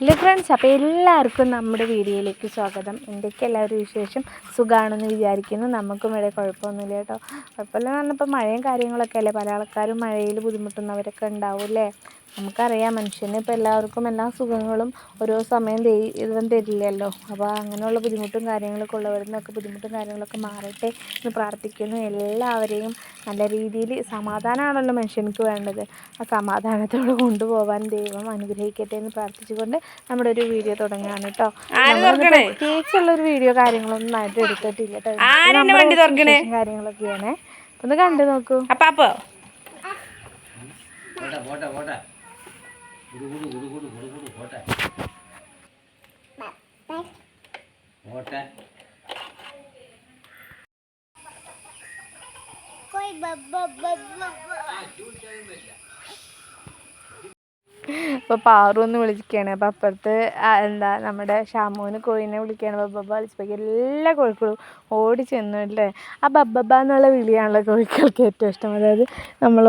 Hello friends അപ്പോൾ എല്ലാവർക്കും നമ്മുടെ വീഡിയോയിലേക്ക് സ്വാഗതം. എന്തൊക്കെ എല്ലാവരും വിശേഷം? സുഖമാണെന്ന് വിചാരിക്കുന്നു. നമുക്കും ഇവിടെ കുഴപ്പമൊന്നുമില്ല കേട്ടോ. കുഴപ്പമില്ല എന്ന് പറഞ്ഞപ്പോൾ മഴയും കാര്യങ്ങളൊക്കെ അല്ലേ? പല ആൾക്കാരും മഴയിൽ ബുദ്ധിമുട്ടുന്നവരൊക്കെ ഉണ്ടാവും അല്ലേ? നമുക്കറിയാം മനുഷ്യന് ഇപ്പോൾ എല്ലാവർക്കും എല്ലാ സുഖങ്ങളും ഓരോ സമയം ദൈവം തരില്ലല്ലോ. അപ്പോൾ അങ്ങനെയുള്ള ബുദ്ധിമുട്ടും കാര്യങ്ങളൊക്കെ ഉള്ളവരിൽ ബുദ്ധിമുട്ടും കാര്യങ്ങളൊക്കെ മാറട്ടെ എന്ന് പ്രാർത്ഥിക്കുന്നു. എല്ലാവരെയും നല്ല രീതിയിൽ സമാധാനമാണല്ലോ മനുഷ്യനിക്ക് വേണ്ടത്. ആ സമാധാനത്തോടെ കൊണ്ടുപോകാൻ ദൈവം അനുഗ്രഹിക്കട്ടെ എന്ന് പ്രാർത്ഥിച്ചുകൊണ്ട് നമ്മുടെ ഒരു വീഡിയോ തുടങ്ങുകയാണ് കേട്ടോ. പ്രത്യേകിച്ചുള്ള ഒരു വീഡിയോ കാര്യങ്ങളൊന്നും ആയിട്ട് എടുത്തിട്ടില്ല കേട്ടോ. ഇത് വണ്ടി തുറക്കണേ? കാര്യങ്ങളൊക്കെയാണ്. ഒന്ന് കണ്ടു നോക്കൂ. അപ്പാപ്പോ? പോട്ടെ പോട്ടെ പോട്ടെ. ഗുഡു ഗുഡു ഗുഡു ഗുഡു ഗുഡു ഗുഡു പോട്ടെ പോട്ടെ അപ്പോൾ പാറു ഒന്ന് വിളിക്കുകയാണ്. അപ്പോൾ അപ്പുറത്ത് എന്താ നമ്മുടെ ഷാമുവിന് കോഴിനെ വിളിക്കുകയാണ്. ബബ്ബബ വിളിച്ചപ്പോൾ എല്ലാ കോഴിക്കളും ഓടി ചെന്നു അല്ലേ? ആ ബബ്ബബ എന്നുള്ള വിളിയാണല്ലോ കോഴിക്കൾക്ക് ഏറ്റവും ഇഷ്ടം. അതായത് നമ്മൾ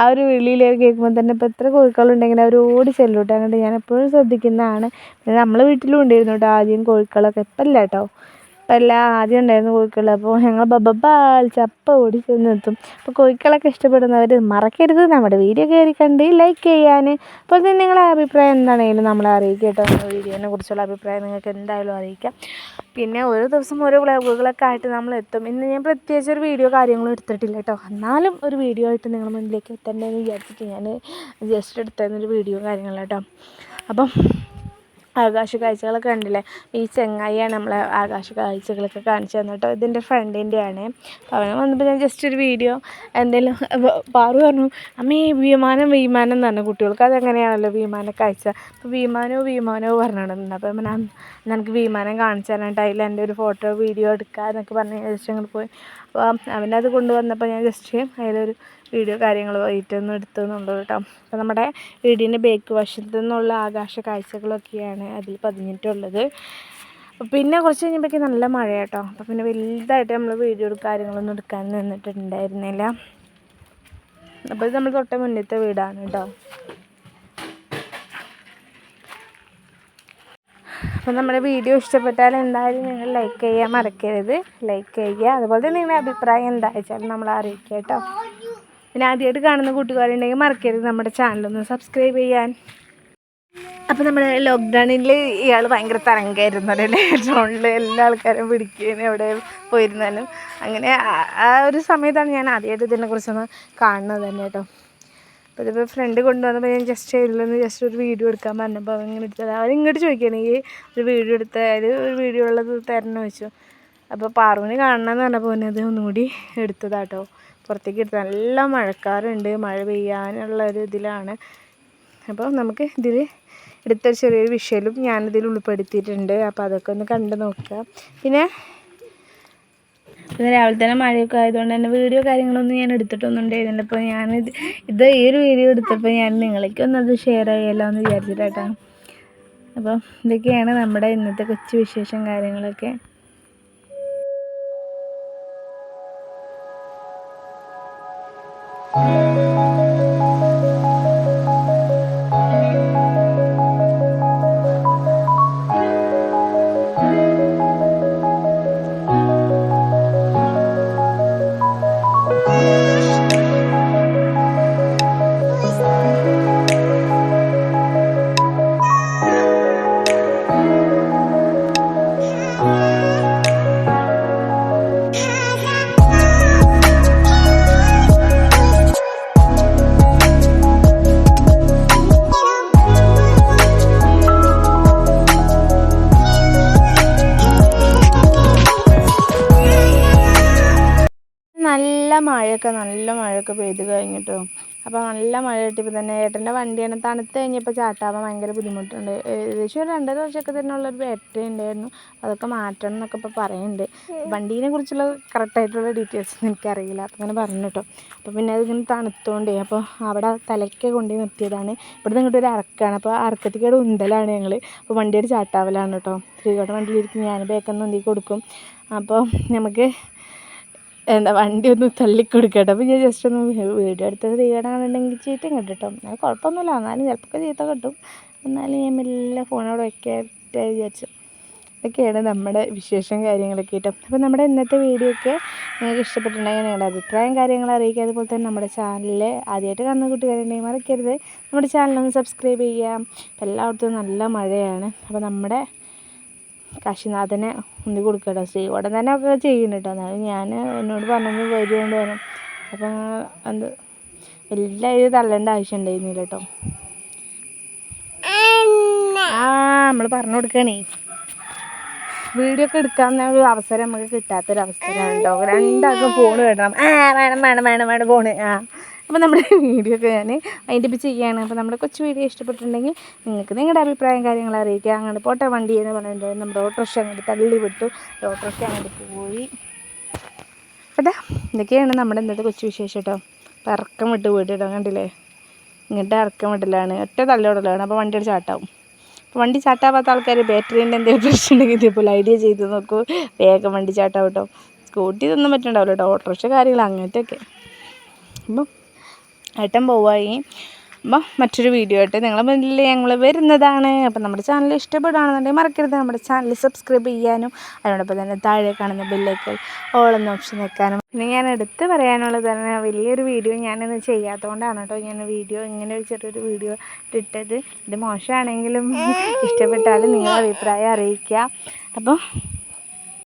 ആ ഒരു വിളിയിലേക്ക് കേൾക്കുമ്പോൾ തന്നെ ഇപ്പോൾ എത്ര കോഴിക്കളുണ്ടെങ്കിലും അവർ ഓടി ചെല്ലും കേട്ടോ. ഞാൻ എപ്പോഴും ശ്രദ്ധിക്കുന്നതാണ്. നമ്മളെ വീട്ടിലും ഉണ്ടായിരുന്നു കേട്ടോ ആദ്യം കോഴിക്കളൊക്കെ. ഇപ്പം ഇല്ല കേട്ടോ. ഇപ്പം എല്ലാം ആദ്യം ഉണ്ടായിരുന്നു കോഴിക്കൾ അപ്പോൾ ഞങ്ങൾ ബബ്ബ ചപ്പ ഓടി ചെന്നെത്തും അപ്പോൾ കോഴിക്കളൊക്കെ ഇഷ്ടപ്പെടുന്നവർ മറക്കരുത്. നമ്മുടെ വീഡിയോ കയറി കണ്ട് ലൈക്ക് ചെയ്യാൻ അപ്പോൾ തന്നെ നിങ്ങളുടെ അഭിപ്രായം എന്താണെങ്കിലും നമ്മളെ അറിയിക്കുക കേട്ടോ. നമ്മുടെ വീഡിയോനെ കുറിച്ചുള്ള അഭിപ്രായം നിങ്ങൾക്ക് എന്തായാലും അറിയിക്കാം. പിന്നെ ഓരോ ദിവസം ഓരോ വ്ളോഗുകളൊക്കെ ആയിട്ട് നമ്മൾ എത്തും. ഇന്ന് ഞാൻ പ്രത്യേകിച്ച് ഒരു വീഡിയോ കാര്യങ്ങളും എടുത്തിട്ടില്ല കേട്ടോ. എന്നാലും ഒരു വീഡിയോ ആയിട്ട് നിങ്ങളുടെ മുന്നിലേക്ക് എത്തേണ്ടതെന്ന് വിചാരിച്ചിട്ട് ഞാൻ ജസ്റ്റ് എടുത്തതെന്നൊരു വീഡിയോ കാര്യങ്ങളാട്ടോ. അപ്പം ആകാശ കാഴ്ചകളൊക്കെ കണ്ടില്ലേ? ഈ ചെങ്ങായിയാണ് നമ്മളെ ആകാശ കാഴ്ചകളൊക്കെ കാണിച്ചു തന്നു കേട്ടോ. ഇതിന്റെ ഫ്രണ്ടിന്റെയാണ്. അവനെ വന്നപ്പോൾ ഞാൻ ജസ്റ്റ് ഒരു വീഡിയോ എന്തെങ്കിലും പാറു പറഞ്ഞു അമ്മ ഈ വിമാനം വിമാനം എന്ന് പറഞ്ഞു. കുട്ടികൾക്ക് അതെങ്ങനെയാണല്ലോ വിമാന കാഴ്ച? അപ്പോൾ വിമാനോ വിമാനോ പറഞ്ഞിട്ടുണ്ട് അപ്പോൾ ഞാൻ എനിക്ക് വിമാനം കാണിച്ചു തരാനായിട്ട് അതിൽ എന്റെ ഒരു ഫോട്ടോ വീഡിയോ എടുക്കുക എന്നൊക്കെ പറഞ്ഞ് ജസ്റ്റ് അങ്ങോട്ട് പോയി. അപ്പോൾ അവനത് കൊണ്ടുവന്നപ്പോൾ ഞാൻ ജസ്റ്റ് അതിലൊരു വീഡിയോ കാര്യങ്ങളുമായിട്ടൊന്നും എടുത്തെന്നുള്ളൂ കേട്ടോ. അപ്പോൾ നമ്മുടെ വീടിന്റെ ബേക്ക് വശത്തു നിന്നുള്ള ആകാശ കാഴ്ചകളൊക്കെയാണ് അതിൽ പതിഞ്ഞിട്ടുള്ളത്. പിന്നെ കുറച്ച് കഴിഞ്ഞപ്പോഴേക്കും നല്ല മഴ കേട്ടോ. അപ്പോൾ പിന്നെ വലുതായിട്ട് നമ്മൾ വീഡിയോ കാര്യങ്ങളൊന്നും എടുക്കാൻ നിന്നിട്ടുണ്ടായിരുന്നില്ല. അപ്പോൾ ഇത് നമ്മൾ തൊട്ട മുന്നത്തെ വീടാണ് കേട്ടോ. അപ്പോൾ നമ്മുടെ വീഡിയോ ഇഷ്ടപ്പെട്ടാൽ എന്തായാലും നിങ്ങൾ ലൈക്ക് ചെയ്യാൻ മറക്കരുത്. ലൈക്ക് ചെയ്യുക. അതുപോലെ തന്നെ നിങ്ങളുടെ അഭിപ്രായം എന്താ വെച്ചാൽ നമ്മളെ അറിയിക്കുക കേട്ടോ. പിന്നെ ആദ്യമായിട്ട് കാണുന്ന കൂട്ടുകാരുണ്ടെങ്കിൽ മറക്കരുത് നമ്മുടെ ചാനലൊന്ന് സബ്സ്ക്രൈബ് ചെയ്യാൻ. അപ്പോൾ നമ്മുടെ ലോക്ക്ഡൗണിൽ ഇയാൾ ഭയങ്കര തരംഗമായിരുന്നു അല്ലേ? ഡ്രോണിൽ എല്ലാ ആൾക്കാരും പിടിക്കുകയും അവിടെ പോയിരുന്നാലും. അങ്ങനെ ആ- ഒരു സമയത്താണ് ഞാൻ ആദ്യമായിട്ട് ഇതിനെക്കുറിച്ചൊന്ന് കാണുന്നത് തന്നെ കേട്ടോ. അപ്പോൾ ഇതിപ്പോൾ ഫ്രണ്ട് കൊണ്ടുവന്നപ്പോൾ ഞാൻ ജസ്റ്റ് ഇതിലൊന്ന് ജസ്റ്റ് ഒരു വീഡിയോ എടുക്കാൻ പറഞ്ഞപ്പോൾ അവൻ ഇങ്ങോട്ട് എടുത്തത്. അവൻ ഇങ്ങോട്ട് ചോദിക്കുകയാണെങ്കിൽ ഒരു വീഡിയോ എടുത്താൽ ഒരു വീഡിയോ ഉള്ളത് തരണം? വെച്ചു അപ്പോൾ പാറുവിന് കാണണമെന്ന് പറഞ്ഞപ്പോൾ അത് ഒന്നുകൂടി എടുത്തതാട്ടോ. പുറത്തേക്ക് എടുത്ത് നല്ല മഴക്കാറുണ്ട്. മഴ പെയ്യാനുള്ള ഒരു ഇതിലാണ്. അപ്പോൾ നമുക്ക് ഇതിൽ എടുത്തൊരു ചെറിയൊരു വിഷയലും ഞാനിതിൽ ഉൾപ്പെടുത്തിയിട്ടുണ്ട്. അപ്പോൾ അതൊക്കെ ഒന്ന് കണ്ടു നോക്കുക. പിന്നെ പിന്നെ രാവിലെ തന്നെ മഴയൊക്കെ ആയതുകൊണ്ട് തന്നെ വീഡിയോ കാര്യങ്ങളൊന്നും ഞാൻ എടുത്തിട്ടൊന്നും ഉണ്ടായിരുന്നില്ല അപ്പോൾ ഞാൻ ഇത് ഈ ഒരു വീഡിയോ എടുത്തപ്പോൾ ഞാൻ നിങ്ങളേക്ക് ഒന്നത് ഷെയർ ചെയ്യാമല്ലോ എന്ന് വിചാരിച്ചിട്ടാട്ടാ അപ്പോൾ ഇതൊക്കെയാണ് നമ്മുടെ ഇന്നത്തെ കൊച്ചു വിശേഷം കാര്യങ്ങളൊക്കെ. നല്ല മഴയൊക്കെ നല്ല മഴയൊക്കെ പെയ്ത് കഴിഞ്ഞിട്ടോ. അപ്പോൾ നല്ല മഴ കിട്ടിയപ്പോൾ തന്നെ ഏട്ടന്റെ വണ്ടിയാണ് തണുത്ത് കഴിഞ്ഞപ്പോൾ ചാട്ടാവാൻ ഭയങ്കര ബുദ്ധിമുട്ടുണ്ട്. ഏകദേശം ഒരു രണ്ടര വർഷമൊക്കെ തന്നെ ഉള്ളൊരു ബാറ്ററി ഉണ്ടായിരുന്നു. അതൊക്കെ മാറ്റണം എന്നൊക്കെ ഇപ്പോൾ പറയുന്നുണ്ട് വണ്ടീനെ കുറിച്ചുള്ള കറക്റ്റായിട്ടുള്ള ഡീറ്റെയിൽസ് ഒന്നും എനിക്കറിയില്ല. അപ്പോൾ അങ്ങനെ പറഞ്ഞു കേട്ടോ. അപ്പോൾ പിന്നെ അതിങ്ങനെ തണുത്തോണ്ടേ അപ്പോൾ അവിടെ തലയ്ക്ക് കൊണ്ടുപോയി നിർത്തിയതാണ്. ഇവിടുന്ന് ഇങ്ങോട്ട് ഒരു അറക്കാണ്. അപ്പോൾ ആ അറക്കത്തേക്ക് ഉന്തലാണ് ഞങ്ങൾ അപ്പോൾ വണ്ടിയുടെ ചാട്ടാവലാണ് കേട്ടോ. ശ്രീകോട്ട വണ്ടിയിലിരിക്കും. ഞാൻ ബേക്കൊന്ന് ഉന്തി കൊടുക്കും. അപ്പോൾ നമുക്ക് എന്താ വണ്ടി ഒന്ന് തള്ളിക്കൊടുക്കട്ടെ. അപ്പോൾ ഞാൻ ജസ്റ്റ് ഒന്ന് വീഡിയോ എടുത്തത് ചെയ്യണമെന്നുണ്ടെങ്കിൽ ചീത്ത കിട്ടും അത് കുഴപ്പമൊന്നുമില്ല എന്നാലും ചിലപ്പോൾ ചീത്ത കിട്ടും. എന്നാലും ഞാൻ മെല്ലെ ഫോണോട് വയ്ക്കട്ടെ വിചാരിച്ചു ഇതൊക്കെയാണ് നമ്മുടെ വിശേഷം കാര്യങ്ങളൊക്കെ കേട്ടോ. അപ്പോൾ നമ്മുടെ ഇന്നത്തെ വീഡിയോ ഒക്കെ നിങ്ങൾക്ക് ഇഷ്ടപ്പെട്ടിട്ടുണ്ടെങ്കിൽ നിങ്ങളുടെ അഭിപ്രായം കാര്യങ്ങൾ അറിയിക്കുക. അതുപോലെ തന്നെ നമ്മുടെ ചാനലിൽ ആദ്യമായിട്ട് കാണുന്ന കൂട്ടുകാരുണ്ടെങ്കിൽ മറക്കരുത്. നമ്മുടെ ചാനലൊന്ന് സബ്സ്ക്രൈബ് ചെയ്യാം എല്ലായിടത്തും നല്ല മഴയാണ്. അപ്പോൾ നമ്മുടെ കാശിനാഥനെ ഒന്ന് കൊടുക്കട്ടോ ശ്രീകോടൻ തന്നെ ഒക്കെ ചെയ്യുന്നുണ്ട്. കേട്ടോ എന്നാലും ഞാൻ എന്നോട് പറഞ്ഞത് വരുകൊണ്ട് വരും അപ്പം എന്ത് എല്ലാം ഇത് തള്ളേണ്ട ആവശ്യം ഉണ്ടായിരുന്നില്ല കേട്ടോ. ആ നമ്മൾ പറഞ്ഞു കൊടുക്കണേ. വീഡിയോ ഒക്കെ എടുക്കാൻ ഒരു അവസരം നമുക്ക് കിട്ടാത്തൊരു കേട്ടോ. രണ്ടാൾക്കും ഫോൺ വേണം. ആ വേണം വേണം വേണം വേണം ഫോണ് ആ. അപ്പോൾ നമ്മുടെ വീഡിയോ ഒക്കെ ഞാൻ അതിന്റെ ചെയ്യുകയാണ് അപ്പോൾ നമ്മുടെ കൊച്ചു വീഡിയോ ഇഷ്ടപ്പെട്ടിട്ടുണ്ടെങ്കിൽ നിങ്ങൾക്ക് നിങ്ങളുടെ അഭിപ്രായം കാര്യങ്ങൾ അറിയിക്കുക. അങ്ങോട്ട് പോട്ടെ വണ്ടി എന്ന് പറഞ്ഞിട്ട് നമ്മുടെ ഓട്ടോറിക്ഷ അങ്ങോട്ട് തള്ളി വിട്ടു. ഓട്ടോറിക്ഷ അങ്ങോട്ട് പോയി. അതാ ഇതൊക്കെയാണ് നമ്മുടെ ഇന്നത്തെ കൊച്ചു വിശേഷം കേട്ടോ. അപ്പോൾ ഇറക്കം വിട്ട് പോയിട്ട് കണ്ടില്ലേ? ഇങ്ങോട്ട് ഇറക്കം വിടലാണ്. ഒറ്റ തള്ളിയോടലാണ് അപ്പോൾ വണ്ടിയുടെ ചാട്ടാവും. അപ്പോൾ വണ്ടി ചാട്ടാവാത്ത ആൾക്കാർ ബാറ്ററീന്റെ എന്തെങ്കിലും പ്രശ്നം ഉണ്ടെങ്കിൽ ഇതേപോലെ ഐഡിയ ചെയ്ത് നോക്കൂ. വേഗം വണ്ടി ചാട്ടാവും കേട്ടോ. സ്കൂട്ടി ഇതൊന്നും പറ്റുന്നുണ്ടാവില്ല കേട്ടോ. ഓട്ടോറിക്ഷ കാര്യങ്ങൾ അങ്ങനത്തെയൊക്കെ. അപ്പം ഏട്ടൻ പോവായി. അപ്പം മറ്റൊരു വീഡിയോ ആയിട്ട് നിങ്ങളെ മുന്നിൽ ഞങ്ങൾ വരുന്നതാണ്. അപ്പം നമ്മുടെ ചാനൽ ഇഷ്ടപ്പെടുകയാണെന്നുണ്ടെങ്കിൽ മറക്കരുത്. നമ്മുടെ ചാനൽ സബ്സ്ക്രൈബ് ചെയ്യാനും അതിനോടൊപ്പം തന്നെ താഴെ കാണുന്ന ബില്ലേക്കൽ ഓളെന്ന ഓപ്ഷൻ വെക്കാനും. പിന്നെ ഞാൻ എടുത്ത് പറയാനുള്ളത് തന്നെ വലിയൊരു വീഡിയോ ഞാനിന്ന് ചെയ്യാത്തതുകൊണ്ടാണ് കേട്ടോ ഞാൻ വീഡിയോ ഇങ്ങനെ ഒരു ചെറിയൊരു വീഡിയോ ഇട്ടത് ഇത് മോശമാണെങ്കിലും ഇഷ്ടപ്പെട്ടാലും നിങ്ങളുടെ അഭിപ്രായം അറിയിക്കുക. അപ്പോൾ